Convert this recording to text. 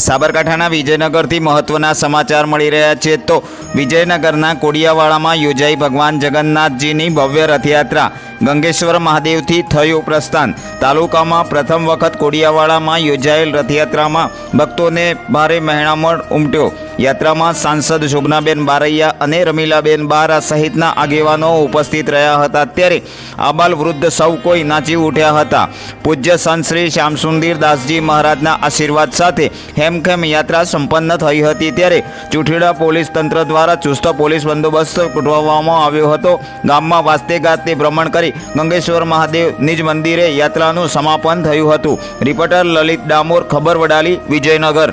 સાબરકાંઠાના વિજયનગરથી મહત્વના સમાચાર મળી રહ્યા છે તો વિજયનગરના કોડિયાવાડામાં યોજાઈ ભગવાન જગન્નાથજીની ભવ્ય રથયાત્રા. ગંગેશ્વર મહાદેવથી થયું પ્રસ્થાન. તાલુકામાં પ્રથમ વખત કોડિયાવાડામાં યોજાયેલ રથયાત્રામાં ભક્તોને ભારે મહેણામણ ઉમટ્યો. યાત્રામાં સાંસદ શોભનાબેન બારૈયા અને રમીલાબેન બારા સહિતના આગેવાનો ઉપસ્થિત રહ્યા હતા. ત્યારે આબાલ વૃદ્ધ સૌ કોઈ નાચી ઉઠ્યા હતા. પૂજ્ય સંત શ્રી શ્યામસુંદીર દાસજી મહારાજના આશીર્વાદ સાથે હેમખેમ યાત્રા સંપન્ન થઈ હતી. ત્યારે ચૂંટીડા પોલીસ તંત્ર દ્વારા ચુસ્ત પોલીસ બંદોબસ્ત ગોઠવવામાં આવ્યો હતો. ગામમાં વાસ્તે ગાતે ભ્રમણ કરી ગંગેશ્વર મહાદેવ નિજ મંદિરે યાત્રાનું સમાપન થયું હતું. રિપોર્ટર લલિત ડામોર ખબર વડાલી વિજયનગર.